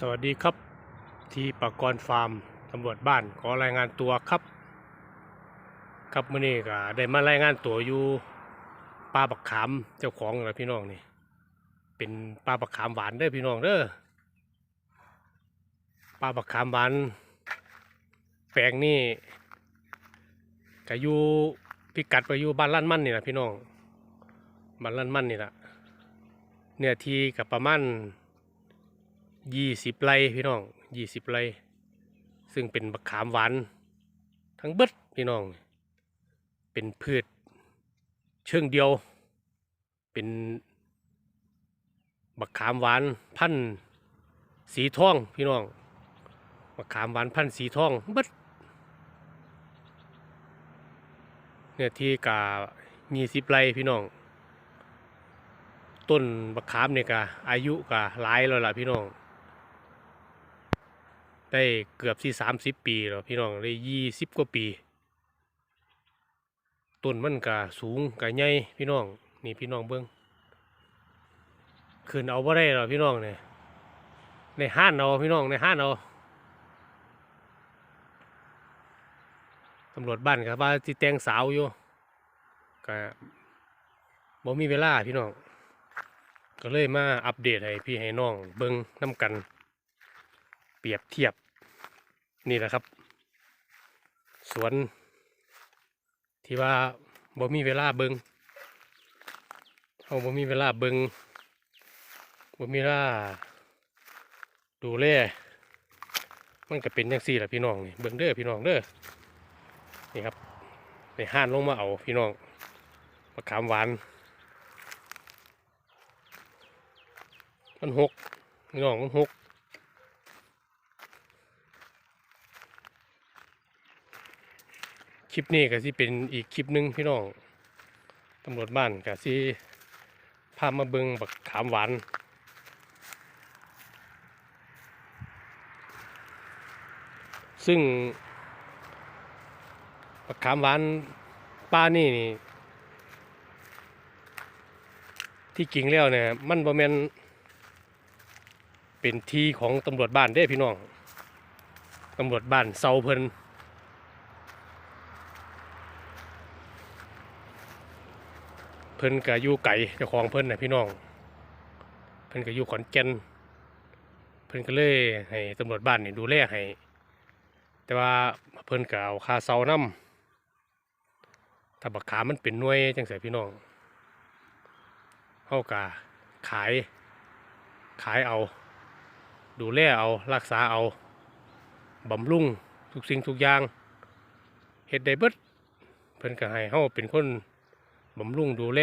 สวัสดีครับ ที่ปากรฟาร์มตำรวจบ้านขอรายงานตัวครับ ครับเมื่อนี้ก็ได้มารายงานตัวอยู่ปลาบักขามเจ้าของนะพี่น้องนี่ เป็นปลาบักขามหวานเด้อพี่น้องเด้อปลาบักขามหวาน แปลงนี่ก็อยู่พิกัดไปอยู่บ้านล้านมั่นนี่แหละพี่น้องบ้านล้านมั่นนี่แหละเนื้อที่กับประมาณ ยี่สิบไร่พี่น้องยี่สิบไร่ซึ่งเป็นบักขามหวานทั้งเบิดพี่น้อง เป็นพืชเชิงเดียว เป็นบักขามหวานพันธุ์สีทองพี่น้องบักขามหวานพันธุ์สีทองเบิดเนี่ยที่กายี่สิบไร่พี่น้อง ต้นบักขามเนี่ยกะอายุกะหลายแล้วล่ะพี่น้อง ได้เกือบที่สามสิบปีแล้วพี่น้องได้ยี่สิบกว่าปีต้นมันก็สูงก็ใหญ่พี่น้องนี่พี่น้องเบิ้งขึ้นเอาบ่ได้หรอพี่น้องเนี่ยในห้านเอาพี่น้องในห้านเอาตำรวจบ้านกับว่าที่แต่งสาวอยู่ก็บ่มีเวลาพี่น้อง ก็เลยมาอัปเดตให้พี่ให้น้องเบิ้งน้ำกัน เปรียบเทียบ นี่แหละครับ สวน ที่ว่าบ่มีเวลาเบิงเอาบ่มีเวลาเบิงบ่มีเวลาดูแลมันก็เป็นจังซี่แหละพี่น้องนี่เบิงเด้อพี่น้องเด้อนี่ครับในห้านลงมาเอาพี่น้องมะขามหวานมันหกพี่น้องมันหก คลิปนี้ก็สิเป็นอีกคลิปหนึ่งพี่น้องตำรวจบ้านก็สิพามาเบิงบักขามหวานซึ่งบักขามหวานป้านี่นี่ ที่จริงแล้วเนี่ยมันบ่แมนเป็นทีของตำรวจบ้านเด้พี่น้องตำรวจบ้านเซาเพิ่น พิ่นก็อยู่ไก่เจ้าของเพิ่นน่ะพี่น้อง เพิ่นก็อยู่ขอนแก่นเพิ่นก็เลยให้ตำรวจบ้านนี่ดูแลให้แต่ว่าเพิ่นก็เอาคาเซานํถ้าบักขามันเป็นหน่วยจังซี่พี่น้องเฮาก็ขาย ขายเอา ดูแลเอารักษาเอาบำรุงทุกสิ่งทุกอย่างเฮ็ดได้เบิดเพิ่นก็ให้เฮาเป็นคน บำรุงดูแล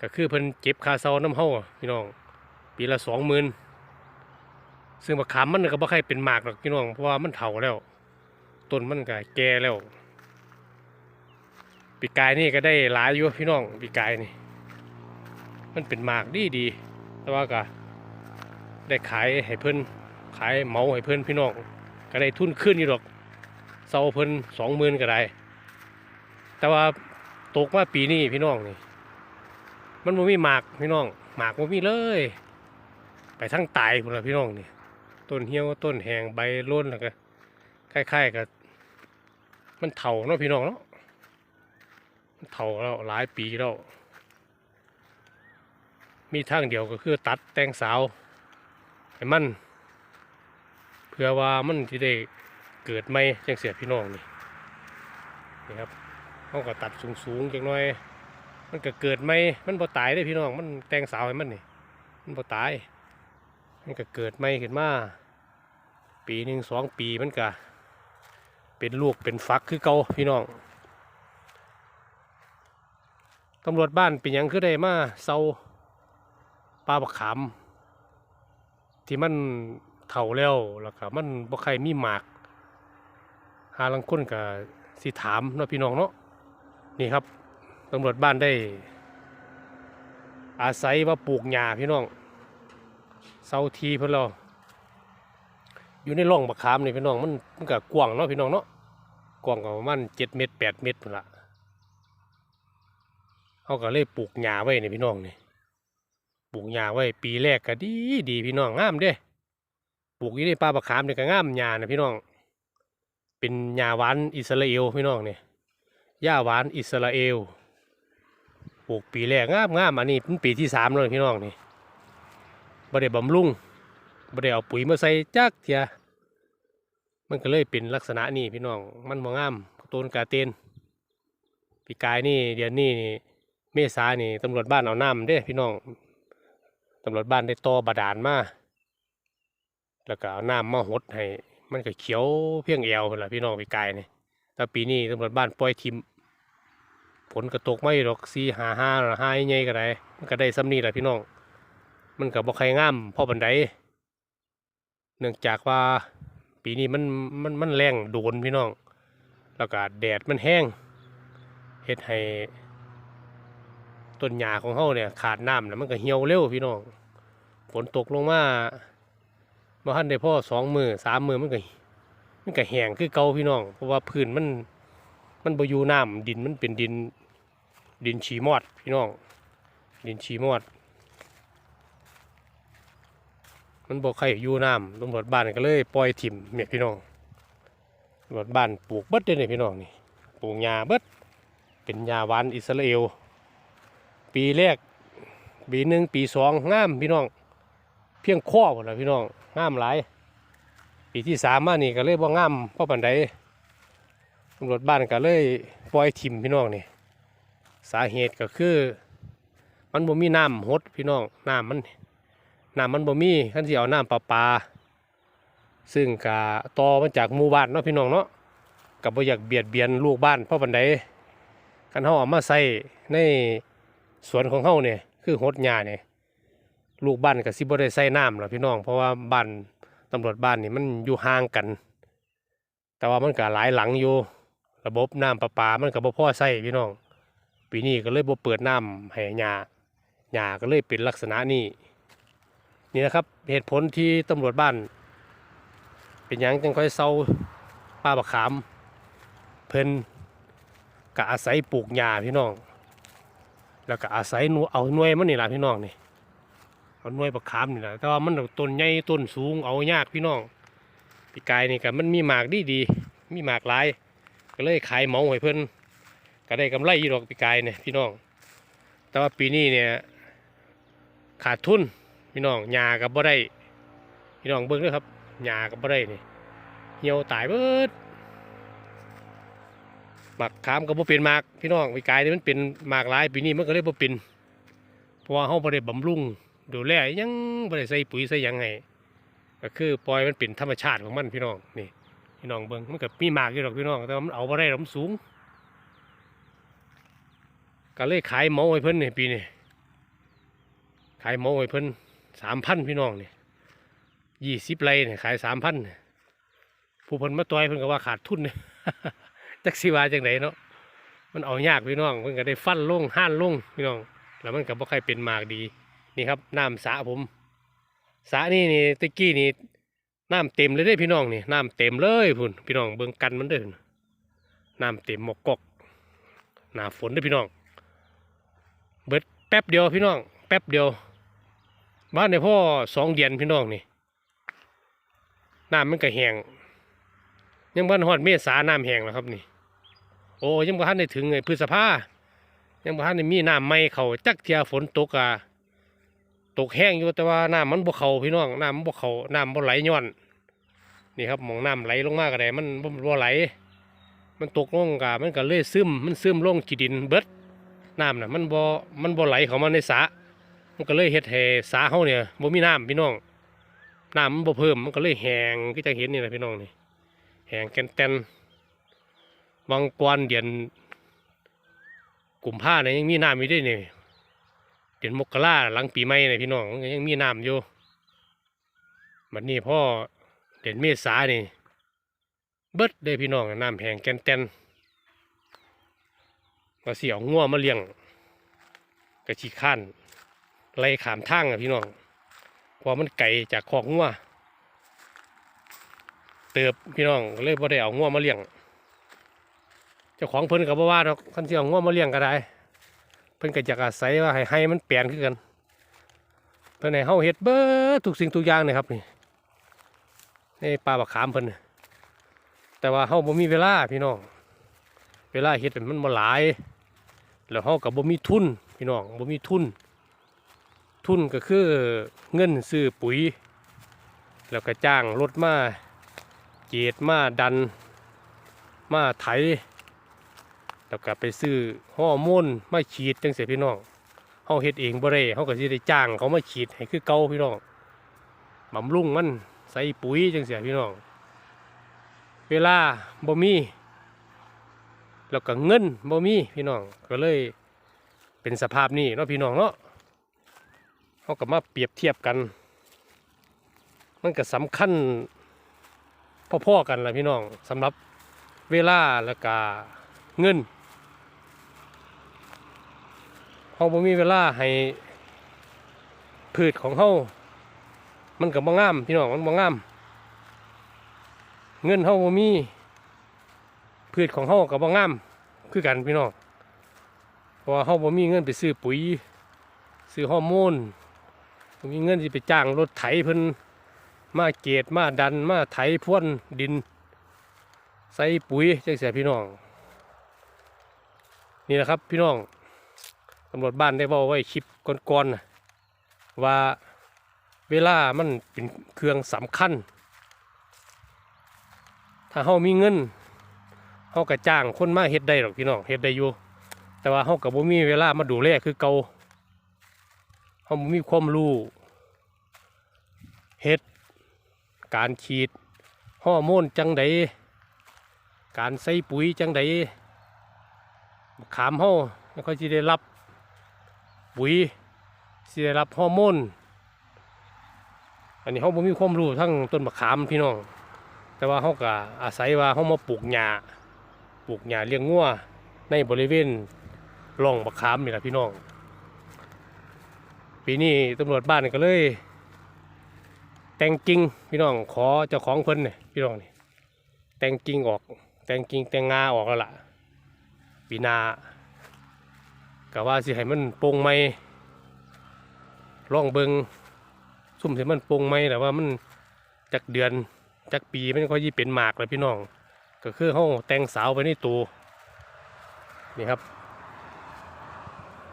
ก็คือเพิ่นเจ็บคาเซาน้ำเฮาพี่น้อง ปีละสองหมื่นซึ่งมะขามมันก็บ่ใครเป็นหมากหรอกพี่น้องเพราะว่ามันเฒ่าแล้วต้นมันก็แก่แล้ว ปีกายนี่ก็ได้หลายอยู่พี่น้องปีกายนี่ มันเป็นหมากดีดีแต่ว่าก็ได้ขายให้เพิ่นขายเมาให้เพิ่นพี่น้องก็ได้ทุนขึ้นอยู่ดอกเซาเพิ่นสองหมื่นก็ได้ แต่ว่า ตกมาปีนี้พี่น้องนี่ มันบ่มีหมากพี่น้องหมากบ่มีเลย ไปทั้งตายพุ่นละพี่น้องนี่ต้นเหี่ยวต้นแหงใบร่นแล้วก็คล้ายๆกับมันเฒ่าเนาะพี่น้องเนาะมันเฒ่าแล้วหลายปีแล้วมีทางเดียวก็คือตัดแตงสาวให้มันเพื่อว่ามันที่ได้เกิดใหม่จังเสียพี่น้องนี่นี่ครับ เขาก็ตัดสูงสูงๆจังน้อย มันก็เกิดไม่มันบ่ตายได้พี่น้อง มันแตงสาวให้มันนี่ มันบ่ตาย มันก็เกิดไม่ขึ้นมา ปีหนึ่งสองปีมันก็เป็นลูกเป็นฟักคือเก่าพี่น้องตำรวจบ้านเป็นยังคือได้มาเซาปลาบักขามที่มันเฒ่าแล้วแล้วก็มันบ่ใครมีหมาก หาลังคนก็สิถามเนาะพี่น้องเนาะ นี่ครับตำรวจบ้านได้ อาศัยว่าปลูกหญ้าพี่น้องเสาทีเพิ่นเราอยู่ในร่องบักขามนี่พี่น้องมันมันก็กว้างเนาะพี่น้องเนาะกว้างกว่าประมาณเจ็ดเมตรแปดเมตรพุ่นละเขาก็เลยปลูกหญ้าไว้นี่พี่น้องนี่ปลูกหญ้าไว้ปีแรกก็ดีดีพี่น้องงามเด้ปลูกอยู่ในป่าบักขามเนี่ยก็งามหญ้านะพี่น้อง เป็นหญ้าหวานอิสราเอลพี่น้องเนี่ ยหญ้าหวานอิสราเอลปลูกปีแรกงามงามอันนี้เป็นปีที่สามแล้วพี่น้องนี่บ่ได้บำรุงบ่ได้เอาปุ๋ยมาใส่จักเทียมันก็เลยเป็นลักษณะนี้พี่น้องมันบ่งามต้นกาเตนปีกายนี่เดือนนี้นี่เมษานี่ตำรวจบ้านเอาน้ำเด้พี่น้องตำรวจบ้านได้ต่อบาดาลมาแล้วก็เอาน้ำมาหดให้มันก็เขียวเพียงเอวพุ่นล่ะพี่น้องปีกายนี่แต่ปีนี้ตำรวจบ้านปล่อยทิม ผลกระตกไม่ดอกสี่หาห้าห้าใหญ่ก็ได้มันก็ได้ซ้ำนี่แหละพี่น้อง มันก็บ่ใครง่ามพ่อบันไดเนื่องจากว่าปีนี้มันมันมันแรงโดนพี่น้อง แล้วก็แดดมันแห้งเฮ็ดให้ต้นหญ้าของเฮาเนี่ยขาดน้ำแล้วมันก็เหี่ยวเร็วพี่น้องฝนตกลงมาบ่ทันได้พอสองมือสามมือมันก็มันก็แห้งคือเก่าพี่น้อง เพราะว่าพื้นมันมันบ่อยู่น้ำดินมันเป็นดิน ดินฉีมอดพี่น้อง ดินฉีมอด มันบอกใครอยู่น้ำตำรวจบ้านก็เลยปล่อยถิ่มเนี่ยพี่น้องตำรวจบ้านปลูกเบิดเลยเนี่ยพี่น้องนี่ปลูกหญ้าเบิดเป็นหญ้าหวานอิสราเอล ปีแรกปีหนึ่งปีสองงามพี่น้อง เพียงข้อหมดแล้วพี่น้องงามหลาย ปีที่สามมานี่ก็เลยบ่งามเพราะปันใดตำรวจบ้านก็เลยปล่อยถิ่มพี่น้องนี่ สาเหตุก็คือ มันบ่มีน้ำหดพี่น้องน้ำมันน้ำมันบ่มีขั้นที่เอาน้ำประปลาซึ่งกะต่อมาจากหมู่บ้านเนาะพี่น้องเนาะกับบ่อยากเบียดเบียนลูกบ้านเพราะปันใดคันเฮาเอามาใส่ในสวนของเฮาเนี่ยคือหดหญ้าเนี่ยลูกบ้านก็สิบ่ได้ใส่น้ำหรอพี่น้องเพราะว่าบ้านตำรวจบ้านนี่มันอยู่ห่างกัน แต่ว่ามันก็หลายหลังอยู่ ระบบน้ำประปามันก็บ่พอใส่พี่น้อง ปีนี้ก็เลยบ่เปิดน้ำให้หญ้าหญ้าก็เลยเป็นลักษณะนี้นี่นะครับเหตุผลที่ตำรวจบ้าน เป็นยังจังค่อยเศร้าป้าบักขาม เพิ่นก็อาศัยปลูกหญ้าพี่น้อง แล้วก็อาศัยนูเอาหน่วยมันนี่ล่ะพี่น้องนี่เอาหน่วยบักขามนี่ล่ะแต่ว่ามันต้นใหญ่ต้นสูงเอายากพี่น้องปีกายนี่ก็มันมีหมากดีดีมีหมากหลาย ก็เลยขายเหมาให้เพิ่น ก็ได้กำไรอยู่ดอกปีกายเนี่ยพี่น้อง แต่ว่าปีนี้เนี่ยขาดทุนพี่น้องหญ้ากับบ่ได้พี่น้องเบิ่งเด้อครับหญ้ากับบ่ได้นี่เหี่ยวตายเบิดหมักขามก็บ่เป็นหมากพี่น้องวิกายนี่มันเป็นหมากหลายปีนี้มันก็เลยบ่เป็นเพราะว่าเฮาบ่ได้บำรุงดูแลยังบ่ได้ใส่ปุ๋ยใส่หยังให้ก็คือปล่อยมันเป็นธรรมชาติของมันพี่น้องนี่พี่น้องเบิ่งมันก็มีหมากอยู่ดอกพี่น้องแต่ว่ามันเอาบ่ได้หรอกมันสูง ก็เลยขายเหมาให้เพิ่นนี่ปีนี้ขายเหมาให้เพิ่นสามพันพี่น้องนี่ยี่สิบไรเนี่ยขายสามพันผู้เพิ่นมาต่อยเพิ่นก็ว่าขาดทุนเนี่ยจักสิว่าจังไดเนาะมันเอายากพี่น้องเพิ่นก็ได้ฟันลงห้านลงพี่น้อง แล้วมันก็บ่ค่อยเป็นมากดีนี่ครับน้ำสระผมสระนี่นี่ตะกี้นี่น้ำเต็มเลยเด้พี่น้องนี่น้ำเต็มเลยพุ่นพี่น้องเบิ่งกันมันเด้อน้ำเต็มหมอกกอกหน้าฝนเด้พี่น้อง เบิดแป๊บเดียวพี่น้อง แป๊บเดียว บ้านในพ่อสองเดือนพี่น้องนี่น้ำมันก็แห้งยังบ้านฮอดเมษาน้ำแห้งแล้วครับนี่ โอ้ยังบ้านได้ถึงไอ้พฤษภายังบ้านได้มีน้ำไม่เขาจักเทียฝนตกอะตกแห้งอยู่แต่ว่าน้ำมันบ่เขาพี่น้องน้ำมันบ่เขาน้ำบ่ไหลย้อนนี่ครับมองน้ำไหลลงมากระไดมันบ่บ่ไหล มันตกลงกะมันก็เลยซึมมันซึมลงจีดินเบิด น้ำน่ะมันบ่มันบ่ไหลเข้ามาในสระมันก็เลยเฮ็ดให้สาเฮาเนี่ยบ่มีน้ำพี่น้องน้ำมันบ่เพิ่มมันก็เลยแห้งก็จะเห็นนี่แหละพี่น้องนี่แห้งแกนแตนบางกวนเดือนกลุ่มผ้าเนี่ยยังมีน้ำอยู่ด้วยนี่เดือนมกราหลังปีใหม่เนี่ยพี่น้องยังมีน้ำอยู่บัดนี้พ่อเดือนเมษานี่เบิดเลยพี่น้องน้ำแห้งแกนแตน ก็สิเอางัวมาเลี้ยงกระชิข้านไล่ขามทางอะพี่น้องเพราะมันไกลจากคอกงัวเติบพี่น้องเลยบ่ได้เอางัวมาเลี้ยงเจ้าของเพิ่นก็บ่ว่าดอกคันเสิเอางัวมาเลี้ยงก็ได้ เพิ่นก็อยากอาศัยว่าให้ให้มันเปลี่ยนคือกันเพิ่นให้เฮาเฮ็ดเบิดทุกสิ่งทุกอย่างนี่ครับนี่ในป่าบักขามเพิ่นแต่ว่าเฮาบ่มีเวลาพี่น้องเวลาเฮ็ดมันบ่หลาย แล้วเฮาก็บ่มีทุนพี่น้องบ่มีทุน ทุนก็คือเงินซื้อปุ๋ย แล้วก็จ้างรถมาเจีดมาดัน มาไถ แล้วก็ไปซื้อฮอร์โมนมาฉีดจังซี่พี่น้องเฮาเฮ็ดเองบ่ได้เฮาก็สิได้จ้างเขามาฉีดให้คือเก่าพี่น้องบำรุงมันใส่ปุ๋ยจังซี่พี่น้อง เวลาบ่มี แล้วก็เงินบ่มีพี่น้องก็เลยเป็นสภาพนี้เนาะพี่น้องเนาะเฮาก็มาเปรียบเทียบกัน มันก็สำคัญพ่อๆกันละพี่น้องสำหรับเวลาแล้วก็เงินเฮาบ่มีเวลาให้พืชของเฮามันก็บ่งาม พี่น้องมันบ่งาม เงินเฮาบ่มี พืชของเฮาก็บ่งามคือกันพี่น้องเพราะว่าเฮาบ่มีเงินไปซื้อปุ๋ย ซื้อฮอร์โมนบ่มีเงินสิไปจ้างรถไถเพิ่นมาเกตมาดันมาไถพ่วนดิน ใส่ปุ๋ยจังซี่พี่น้อง นี่แหละครับพี่น้องตำรวจบ้านได้เว้าไว้คลิปก่อนๆว่าเวลามันเป็นเครื่องสำคัญ ถ้าเฮามีเงิน เฮาก็จ้างคนมาเฮ็ดได้หรอกพี่น้องเฮ็ดได้อยู่ แต่ว่าเฮาก็บ่มีเวลามาดูแลคือเกาเฮาบ่มีความรู้เฮ็ดการฉีดฮอร์โมนจังใดการใส่ปุ๋ยจังใดขามเฮาแล้วก็สิได้รับปุ๋ยสิได้รับฮอร์โมน อันนี้เฮาบ่มีความรู้ทั้งต้นบักขามพี่น้อง แต่ว่าเขาก็อาศัยว่าเขามาปลูกหญ้า ปลูกหญ้าเลี้ยงงัวในบริเวณร่องบักขามนี่แหละพี่น้อง ปีนี้ตำรวจบ้านก็เลย แต่งกิ่งพี่น้องขอเจ้าของเพิ่นเนี่ยพี่น้องนี่แต่งกิ่งออก แต่งกิ่งแต่งงาออกแล้วล่ะปีนาก็ว่าสิให้มันโปร่งไหมร่องเบิงซุ่มสิมันโปร่งไหมแต่ว่ามันจักเดือนจักปีมันก็ยี่เป็นหมากเลยพี่น้อง ก็คือเขาแต่งสาวไปในตัวนี่ครับ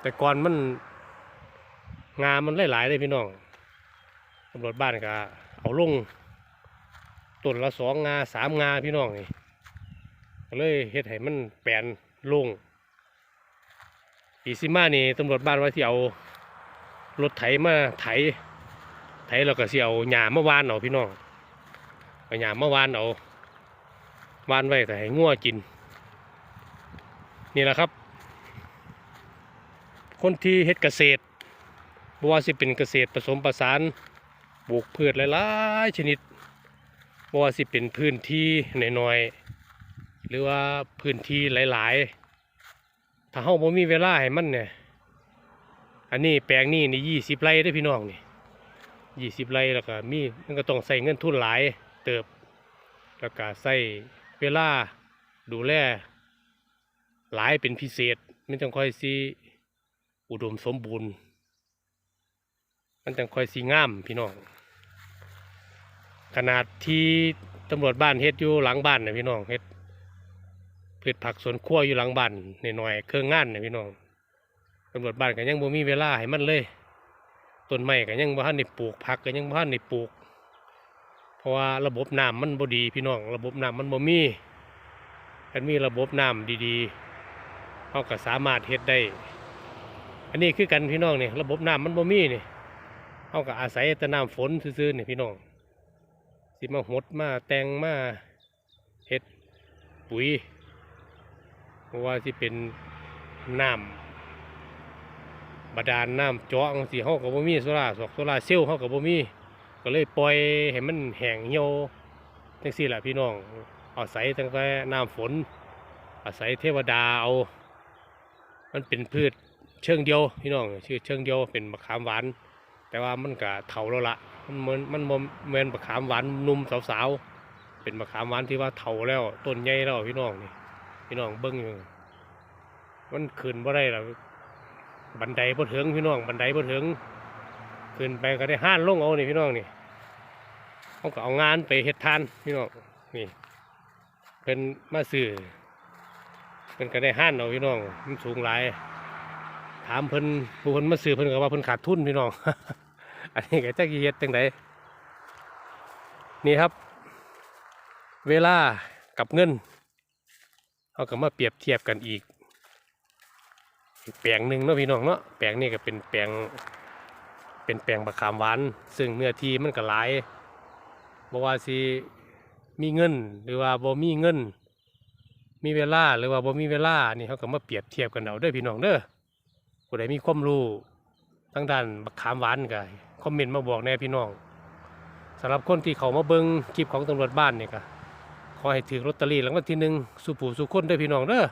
แต่ก่อนมันงามันหลายๆเลยพี่น้องตำรวจบ้านก็เอาลงต้นละสองงาสามงาพี่น้องนี่ก็เลยเฮ็ดให้มันแปลนลงปีซิมานี่ตำรวจบ้านว่าที่เอารถไถมาไถ ไถแล้วก็เสิเอาหญ้ามาวานเอาพี่น้องเอาหยามมาวานเอา วานไว้แต่ให้งัวกิน นี่แหละครับ คนที่เฮ็ดเกษตรบ่ว่าสิเป็นเกษตรผสมผสานปลูกพืชหลายๆชนิดบ่ว่าสิเป็นพื้นที่หน้อยๆหรือว่าพื้นที่หลายๆ ถ้าเฮาบ่มีเวลาให้มันเนี่ยอันนี้แปลงนี้นี่ยี่สิบไร่ด้พี่น้องนี่ยี่สิบไร่แล้วก็มีมันก็ต้องใส่เงินทุนหลายเติบแล้วก็ใส่ เวลาดูแลหลายเป็นพิเศษมันจังค่อยสิอุดมสมบูรณ์ มันจังค่อยสีงามพี่น้อง ขนาดที่ตำรวจบ้านเฮ็ดอยู่หลังบ้านนะพี่น้องเฮ็ดพืชผักสวนครัวอยู่หลังบ้านนหน่อยเครื่องงานนะพี่น้องตำรวจบ้านก็ยังบ่มีเวลาให้มันเลยต้นไม้ก็ยังบ่ทันได้ปลูกผักก็ยังบ่ทันได้ปลูก เพราะว่าระบบน้ำมันบ่ดีพี่น้องระบบน้ำมันบ่มีถ้ามีระบบน้ำดีๆเขาก็สามารถเฮ็ดได้ อันนี้คือกันพี่น้องนี่ระบบน้ำมันบ่มีนี่เขาก็อาศัยแต่น้ำฝนซื่อๆนี่พี่น้องสิมาหดมาแตงมาเฮ็ดปุ๋ยเพราะว่าสิเป็นน้ำบาดาลน้ำเจาะจังซี่เขาก็บ่มีโซล่าร์สอกโซล่าร์เซลล์เขาก็บ่มี ก็เลยปล่อยให้มันแห้งเหี่ยวจังซี่แหละพี่น้องอาศัยตั้งแต่น้ำฝน อาศัยเทวดาเอา มันเป็นพืชเชิงเดียวพี่น้องชื่อเชิงเดียวเป็นมะขามหวาน แต่ว่ามันก็เถาแล้วละมันเหมือนมันเหมือนมะขามหวานนุ่มสาวๆเป็นมะขามหวานที่ว่าเถาแล้วต้นใหญ่แล้วพี่น้องนี่พี่น้องเบิ้งอยู่มันขึ้นบ่ได้แล้วบันไดบ่ถึงพี่น้องบันไดบ่ถึง ขึ้นไปก็ได้ห้านลงเอานี่พี่น้องนี่เขาก็เอางานไปเฮ็ดทานพี่น้องนี่เพิ่นมาซื้อเพิ่นก็ได้ห้านเอาพี่น้องมันสูงหลาย ถามเพิ่นผู้เพิ่นมาซื้อเพิ่นก็ว่าเพิ่นขาดทุนพี่น้อง อันนี้ก็จักสิเฮ็ดจังไดนี่ครับ เวลากับเงินเขาก็มาเปรียบเทียบกันอีกอีกแปลงหนึ่งเนาะพี่น้องเนาะแปลงนี้ก็เป็นแปลง เป็นแปลงมะขามหวานซึ่งเนื้อที่มันก็หลายบ่ว่าสิมีเงินหรือว่าบ่มีเงิน มีเวลาหรือว่าบ่มีเวลานี่เขาก็มาเปรียบเทียบกันเอาเด้อพี่น้องเด้อผู้ใดมีความรู้ทางด้านมะขามหวานก็คอมเมนต์มาบอกแน่พี่น้องสำหรับคนที่เขามาเบิ่งคลิปของตำรวจบ้านนี่ก็ขอให้ถือลอตเตอรี่รางวัลที่หนึ่งสู่ผู้สู่คนเด้อพี่น้องเด้อ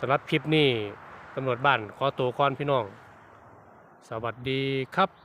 สำหรับคลิปนี้ตำรวจบ้านขอตัวก่อนพี่น้อง สวัสดีครับ